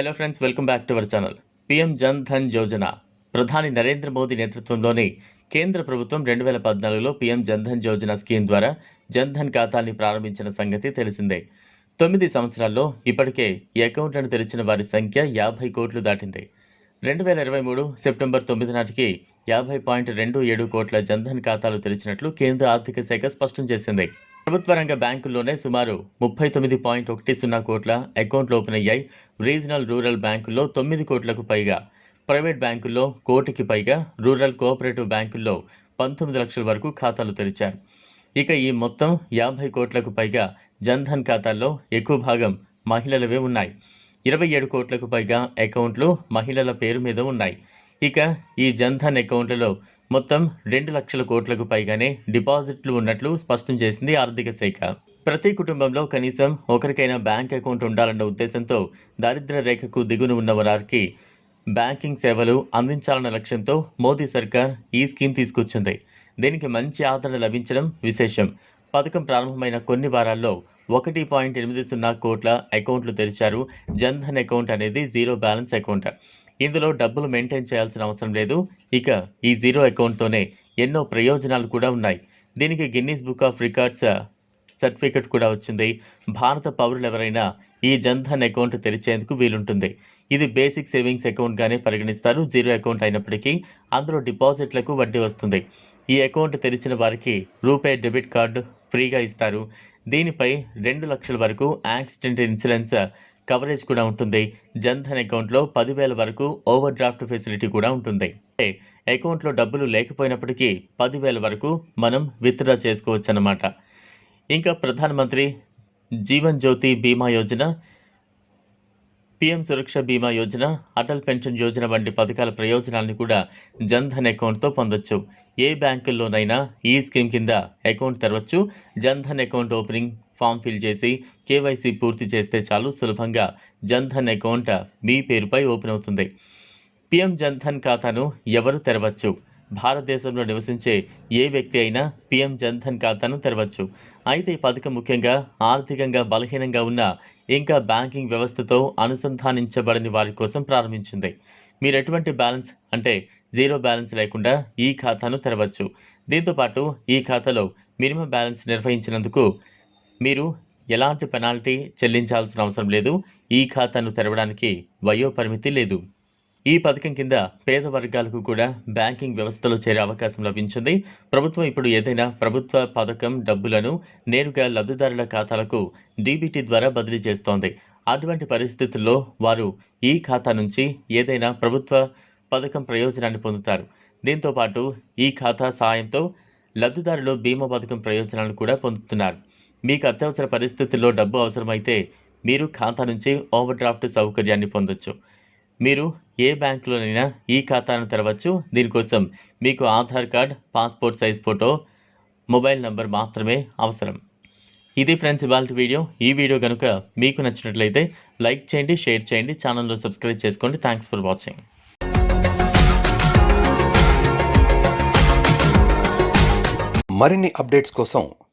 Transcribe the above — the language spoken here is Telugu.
Hello friends welcome back to our channel PM Jan Dhan Yojana ప్రధాని నరేంద్ర మోదీ నేతృత్వంలోని కేంద్ర ప్రభుత్వం రెండు వేల పద్నాలుగులో పిఎం జన్ ధన్ యోజన స్కీమ్ ద్వారా జన్ ధన్ ఖాతాని ప్రారంభించిన సంగతి తెలిసిందే. తొమ్మిది సంవత్సరాల్లో ఇప్పటికే ఈ అకౌంట్లను తెరిచిన వారి సంఖ్య యాభై కోట్లు దాటింది. రెండు వేల ఇరవై మూడు సెప్టెంబర్ తొమ్మిది నాటికి యాభై పాయింట్ రెండు ఏడు కోట్ల జన్ధన్ ఖాతాలు తెరిచినట్లు కేంద్ర ఆర్థిక శాఖ స్పష్టం చేసింది. ప్రభుత్వ రంగ బ్యాంకుల్లోనే సుమారు ముప్పై తొమ్మిది పాయింట్ ఒకటి సున్నా కోట్ల అకౌంట్లు ఓపెన్ అయ్యాయి. రీజనల్ రూరల్ బ్యాంకుల్లో తొమ్మిది కోట్లకు పైగా ప్రైవేట్ బ్యాంకుల్లో కోటికి పైగా రూరల్ కోఆపరేటివ్ బ్యాంకుల్లో పంతొమ్మిది లక్షల వరకు ఖాతాలు తెరిచారు. ఇక ఈ మొత్తం యాభై కోట్లకు పైగా జన్ధన్ ఖాతాల్లో ఎక్కువ భాగం మహిళలవే ఉన్నాయి. ఇరవై ఏడు కోట్లకు పైగా అకౌంట్లు మహిళల పేరు మీద ఉన్నాయి. ఇక ఈ జన్ధన్ అకౌంట్లలో మొత్తం రెండు లక్షల కోట్లకు పైగానే డిపాజిట్లు ఉన్నట్లు స్పష్టం చేసింది ఆర్థిక శాఖ. ప్రతి కుటుంబంలో కనీసం ఒకరికైనా బ్యాంక్ అకౌంట్ ఉండాలన్న ఉద్దేశంతో దారిద్ర రేఖకు దిగున ఉన్న వారికి బ్యాంకింగ్ సేవలు అందించాలన్న లక్ష్యంతో మోదీ సర్కార్ ఈ స్కీమ్ తీసుకొచ్చింది. దీనికి మంచి ఆదరణ లభించడం విశేషం. పథకం ప్రారంభమైన కొన్ని వారాల్లో ఒకటి పాయింట్ ఎనిమిది సున్నా కోట్ల అకౌంట్లు తెరిచారు. జన్ధన్ అకౌంట్ అనేది జీరో బ్యాలెన్స్ అకౌంట్. ఇందులో డబ్బులు మెయింటైన్ చేయాల్సిన అవసరం లేదు. ఇక ఈ జీరో అకౌంట్తోనే ఎన్నో ప్రయోజనాలు కూడా ఉన్నాయి. దీనికి Guinness book of records certificate కూడా వచ్చింది. భారత పౌరులు ఎవరైనా ఈ జన్ధన్ అకౌంట్ తెరిచేందుకు వీలుంటుంది. ఇది బేసిక్ సేవింగ్స్ అకౌంట్గానే పరిగణిస్తారు. జీరో అకౌంట్ అయినప్పటికీ అందులో డిపాజిట్లకు వడ్డీ వస్తుంది. ఈ అకౌంట్ తెరిచిన వారికి రూపే డెబిట్ కార్డు ఫ్రీగా ఇస్తారు. దీనిపై రెండు లక్షల వరకు యాక్సిడెంట్ ఇన్సూరెన్స్ కవరేజ్ కూడా ఉంటుంది. జన్ధన్ అకౌంట్లో పదివేల వరకు ఓవర్ డ్రాఫ్ట్ ఫెసిలిటీ కూడా ఉంటుంది. అంటే అకౌంట్లో డబ్బులు లేకపోయినప్పటికీ పదివేల వరకు మనం విత్డ్రా చేసుకోవచ్చు అన్నమాట ఇంకా ప్రధానమంత్రి జీవన్ జ్యోతి బీమా యోజన పీఎం సురక్ష బీమా యోజన అటల్ పెన్షన్ యోజన వంటి పథకాల ప్రయోజనాలను కూడా జన్ధన్ అకౌంట్తో పొందొచ్చు. ఏ బ్యాంకుల్లోనైనా ఈ స్కీమ్ కింద అకౌంట్ తెరవచ్చు. Jan Dhan account opening form fill చేసి కేవైసీ పూర్తి చేస్తే చాలు సులభంగా జన్ధన్ అకౌంట్ మీ పేరుపై ఓపెన్ అవుతుంది. పిఎం జన్ధన్ ఖాతాను ఎవరు తెరవచ్చు? భారతదేశంలో నివసించే ఏ వ్యక్తి అయినా పిఎం జన్ధన్ ఖాతాను తెరవచ్చు. అయితే ఈ పథకం ముఖ్యంగా ఆర్థికంగా బలహీనంగా ఉన్న ఇంకా బ్యాంకింగ్ వ్యవస్థతో అనుసంధానించబడని వారి కోసం ప్రారంభించింది. మీరు ఎటువంటి బ్యాలెన్స్ అంటే జీరో బ్యాలెన్స్ లేకుండా ఈ ఖాతాను తెరవచ్చు. దీంతోపాటు ఈ ఖాతాలో మినిమం బ్యాలెన్స్ నిర్వహించినందుకు మీరు ఎలాంటి పెనాల్టీ చెల్లించాల్సిన అవసరం లేదు. ఈ ఖాతాను తెరవడానికి వయో పరిమితి లేదు. ఈ పథకం కింద పేద వర్గాలకు కూడా బ్యాంకింగ్ వ్యవస్థలో చేరే అవకాశం లభించింది. ప్రభుత్వం ఇప్పుడు ఏదైనా ప్రభుత్వ పథకం డబ్బులను నేరుగా లబ్ధిదారుల ఖాతాలకు డీబీటీ ద్వారా బదిలీ చేస్తోంది. అటువంటి పరిస్థితుల్లో వారు ఈ ఖాతా నుంచి ఏదైనా ప్రభుత్వ పథకం ప్రయోజనాన్ని పొందుతారు. దీంతోపాటు ఈ ఖాతా సాయంతో లబ్ధిదారులు బీమా పథకం ప్రయోజనాలను కూడా పొందుతున్నారు. మీకు అత్యవసర పరిస్థితుల్లో డబ్బు అవసరమైతే మీరు ఖాతా నుంచి ఓవర్ డ్రాఫ్ట్ సౌకర్యాన్ని పొందొచ్చు. మీరు ఏ బ్యాంకులోనైనా ఈ ఖాతాను తెరవచ్చు. దీనికోసం మీకు Aadhaar card passport size photo mobile number మాత్రమే అవసరం. ఇది ఫ్రెండ్స్ ఇవాళ వీడియో. ఈ వీడియో కనుక మీకు నచ్చినట్లయితే లైక్ చేయండి షేర్ చేయండి ఛానల్లో సబ్స్క్రైబ్ చేసుకోండి. Thanks for watching. మరిన్ని అప్డేట్స్ కోసం